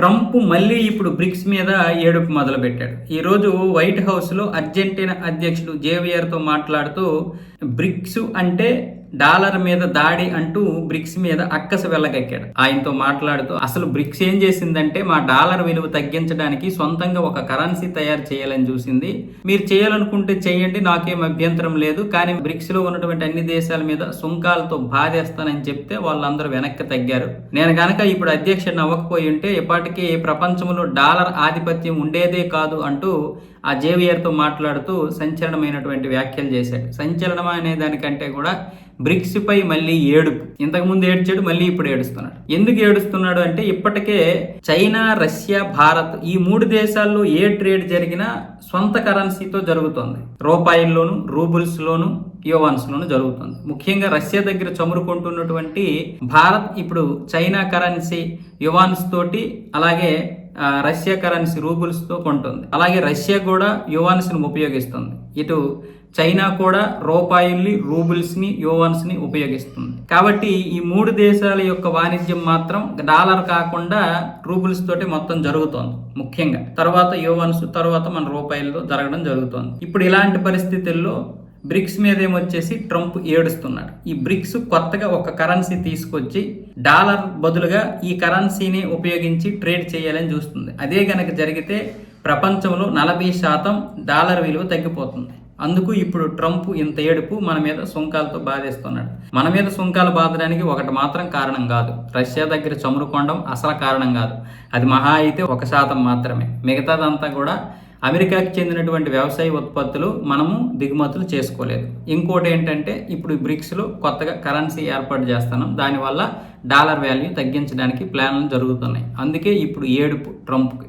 Trump మళ్ళీ ఇప్పుడు bricks మీద ఏడుపు మొదలుపెట్టాడు. ఈరోజు వైట్ హౌస్లో అర్జెంటీనా అధ్యక్షుడు జేవియర్తో మాట్లాడుతూ బ్రిక్స్ అంటే డాలర్ మీద దాడి అంటూ బ్రిక్స్ మీద అక్కస వెళ్ళగక్కాడు. ఆయనతో మాట్లాడుతూ అసలు బ్రిక్స్ ఏం చేసిందంటే మా డాలర్ విలువ తగ్గించడానికి సొంతంగా ఒక కరెన్సీ తయారు చేయాలని చూసింది. మీరు చేయాలనుకుంటే చేయండి నాకేం అభ్యంతరం లేదు కానీ బ్రిక్స్లో ఉన్నటువంటి అన్ని దేశాల మీద సుంకాలతో బాధేస్తానని చెప్తే వాళ్ళందరూ వెనక్కి తగ్గారు. నేను గనక ఇప్పుడు అధ్యక్షుడిని అవ్వకపోయి ఉంటే ఇప్పటికీ ప్రపంచంలో డాలర్ ఆధిపత్యం ఉండేదే కాదు అంటూ ఆ జేవియర్తో మాట్లాడుతూ సంచలనమైనటువంటి వ్యాఖ్యలు చేశాడు. సంచలనం అనే దానికంటే కూడా బ్రిక్స్ పై మళ్ళీ ఏడుపు. ఇంతకుముందు ఏడ్చాడు మళ్ళీ ఇప్పుడు ఏడుస్తున్నాడు. ఎందుకు ఏడుస్తున్నాడు అంటే ఇప్పటికే చైనా రష్యా భారత్ ఈ మూడు దేశాల్లో ఏ ట్రేడ్ జరిగినా సొంత కరెన్సీతో జరుగుతుంది. రూపాయల్లోను రూబుల్స్లోను లోను జరుగుతుంది. ముఖ్యంగా రష్యా దగ్గర చమురుకుంటున్నటువంటి భారత్ ఇప్పుడు చైనా కరెన్సీ యువాన్స్ తోటి అలాగే రష్యా కరెన్సీ రూబుల్స్తో కొంటుంది. అలాగే రష్యా కూడా యువాన్స్ని ఉపయోగిస్తుంది. ఇటు చైనా కూడా రూపాయిల్ని రూబుల్స్ని యువాన్స్ని ఉపయోగిస్తుంది. కాబట్టి ఈ మూడు దేశాల యొక్క వాణిజ్యం మాత్రం డాలర్ కాకుండా రూబుల్స్ తోటి మొత్తం జరుగుతోంది ముఖ్యంగా. తర్వాత యువాన్స్ తర్వాత మన రూపాయలతో జరగడం జరుగుతోంది. ఇప్పుడు ఇలాంటి పరిస్థితుల్లో బ్రిక్స్ మీద ఏమొచ్చేసి ట్రంప్ ఏడుస్తున్నాడు. ఈ బ్రిక్స్ కొత్తగా ఒక కరెన్సీ తీసుకొచ్చి డాలర్ బదులుగా ఈ కరెన్సీని ఉపయోగించి ట్రేడ్ చేయాలని చూస్తుంది. అదే గనక జరిగితే ప్రపంచంలో నలభై శాతం డాలర్ విలువ తగ్గిపోతుంది. అందుకు ఇప్పుడు ట్రంప్ ఇంత ఏడుపు మన మీద సుంకాలతో బాధేస్తున్నాడు. మన మీద సుంకాలు బాధడానికి ఒకటి మాత్రం కారణం కాదు. రష్యా దగ్గర చమురు కొండం అసలు కారణం కాదు. అది మహా అయితే ఒక శాతం మాత్రమే. మిగతాదంతా కూడా అమెరికాకి చెందినటువంటి వ్యవసాయ ఉత్పత్తులు మనము దిగుమతులు చేసుకోలేదు. ఇంకోటి ఏంటంటే ఇప్పుడు బ్రిక్స్లో కొత్తగా కరెన్సీ ఏర్పాటు చేస్తున్నాం. దానివల్ల డాలర్ వాల్యూ తగ్గించడానికి ప్లాన్లు జరుగుతున్నాయి. అందుకే ఇప్పుడు ఏడుపు ట్రంప్కి.